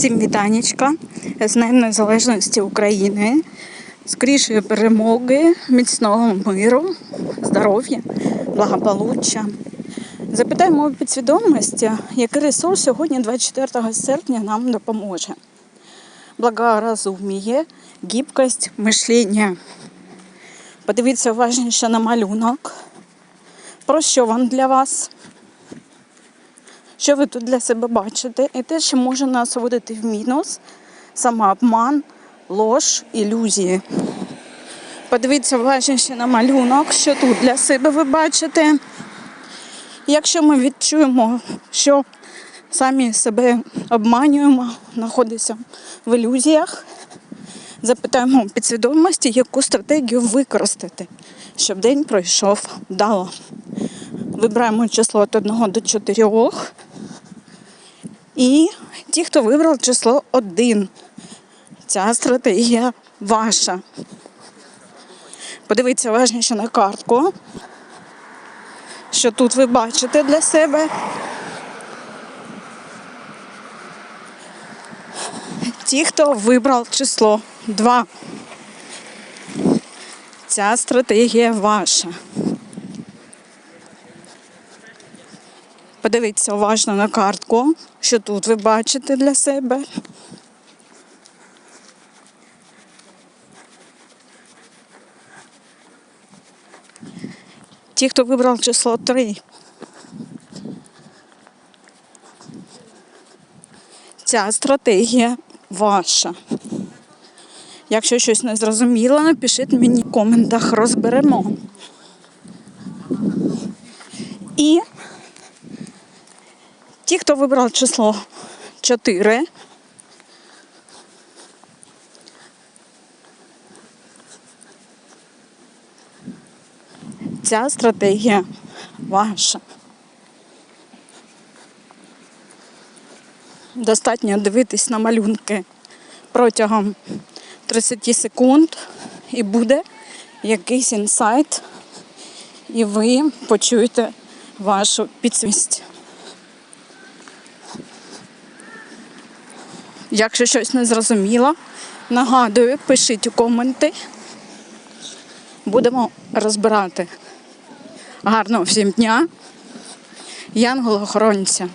Всім вітанечка з Днем Незалежності України, скорішої перемоги, міцного миру, здоров'я, благополуччя. Запитаємо у підсвідомості, який ресурс сьогодні, 24 серпня, нам допоможе. Благоразуміє, гібкость, мишлення. Подивіться уважніше на малюнок. Про що він для вас? Що ви тут для себе бачите? І те, що може нас вводити в мінус, самообман, лож, ілюзії. Подивіться уважніше на малюнок, що тут для себе ви бачите. Якщо ми відчуємо, що самі себе обманюємо, знаходимося в ілюзіях, запитаємо підсвідомості, яку стратегію використати, щоб день пройшов вдало. Вибираємо число від 1 до 4. І ті, хто вибрав число 1. Ця стратегія ваша. Подивіться уважніше на картку, що тут ви бачите для себе. Ті, хто вибрав число 2. Ця стратегія ваша. Подивіться уважно на картку, що тут ви бачите для себе. Ті, хто вибрав число 3. Ця стратегія ваша. Якщо щось не зрозуміло, напишіть мені в коментах, розберемо. І Ті, хто вибрав число 4. Ця стратегія ваша. Достатньо дивитись на малюнки протягом 30 секунд і буде якийсь інсайт, і ви почуєте вашу підсвість. Якщо щось не зрозуміло, нагадую, пишіть коменти. Будемо розбирати. Гарного всім дня. Янгола-охоронця.